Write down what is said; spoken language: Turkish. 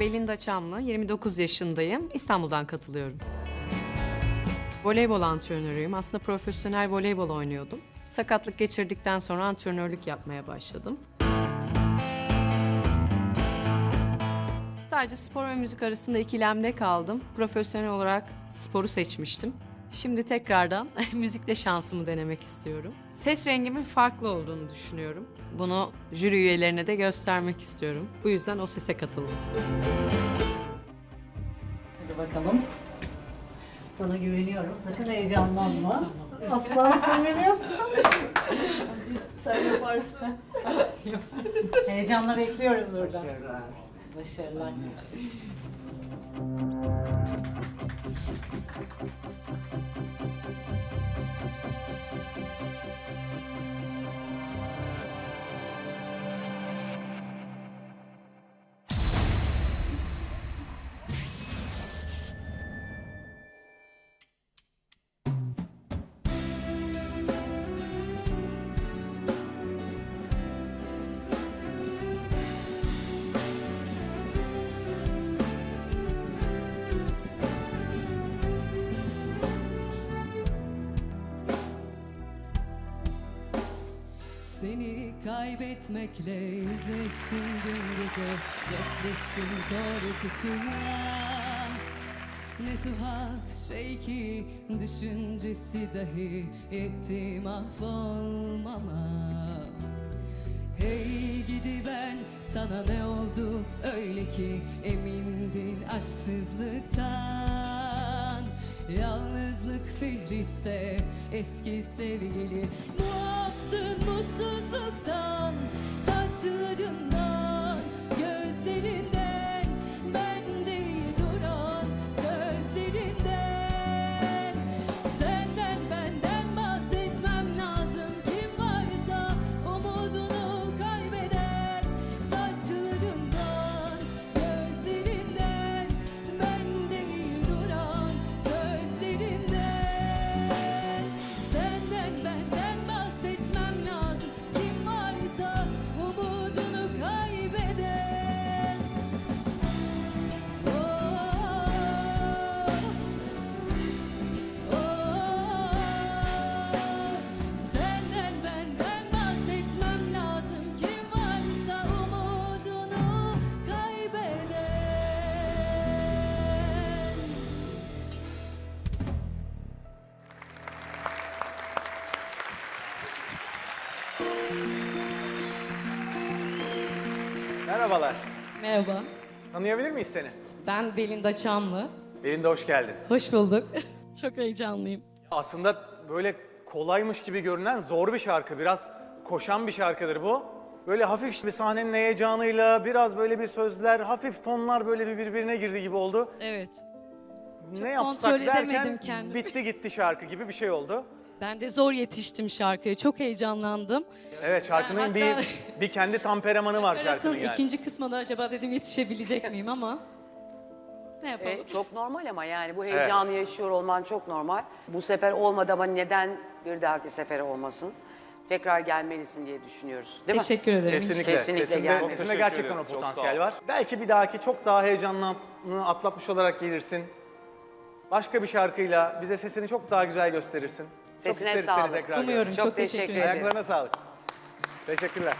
Belinda Çamlı, 29 yaşındayım. İstanbul'dan katılıyorum. Voleybol antrenörüyüm. Aslında profesyonel voleybol oynuyordum. Sakatlık geçirdikten sonra antrenörlük yapmaya başladım. Sadece spor ve müzik arasında ikilemde kaldım. Profesyonel olarak sporu seçmiştim. Şimdi tekrardan müzikle şansımı denemek istiyorum. Ses rengimin farklı olduğunu düşünüyorum. Bunu jüri üyelerine de göstermek istiyorum. Bu yüzden o sese katıldım. Hadi bakalım. Sana güveniyorum. Sakın heyecanlanma. Aslansın biliyorsun. Sen yaparsın. Heyecanla bekliyoruz burada. Başarılar. Seni kaybetmekle yüzleştim dün gece Resleştim korkusuyla Ne tuhaf şey ki düşüncesi dahi etti mahvolmama Hey gidi ben sana ne oldu? Öyle ki emindin aşksızlıktan Yalnızlık fihriste eski sevgili. Muafsın mutsuzluktan Saçlarından gözlerinden Merhabalar. Merhaba, Tanıyabilir miyiz seni? ben Belinda Çamlı. Belinda hoş geldin. Hoş bulduk. Çok heyecanlıyım. Aslında böyle kolaymış gibi görünen zor bir şarkı. Biraz koşan bir şarkıdır bu. Böyle hafif bir sahnenin heyecanıyla, biraz böyle bir sözler, hafif tonlar böyle bir birbirine girdi gibi oldu. Evet, Çok ne yapsak kontrol edemedim derken kendimi. bitti gitti şarkı gibi bir şey oldu. Ben de zor yetiştim şarkıya. Çok heyecanlandım. Evet şarkının hatta- bir bir kendi tamperamanı var şarkının yani. ikinci kısmına acaba dedim yetişebilecek miyim ama ne yapalım? E, çok normal ama yani bu heyecanı yaşıyor olman çok normal. Bu sefer olmadı ama neden bir dahaki sefere olmasın? Tekrar gelmelisin diye düşünüyoruz. Değil mi? Teşekkür ederim. Kesinlikle. Kesinlikle Sesinde, gelmedi. sesinde Teşekkür gerçekten o ederiz, çok sağ potansiyel ol. var. Belki bir dahaki çok daha heyecanını atlatmış olarak gelirsin. Başka bir şarkıyla bize sesini çok daha güzel gösterirsin. Çok Sesine isteriz sağlık. seni tekrar Umuyorum. Çok, Çok teşekkür teşekkür ederim. ederim. Ayaklarına sağlık. Teşekkürler.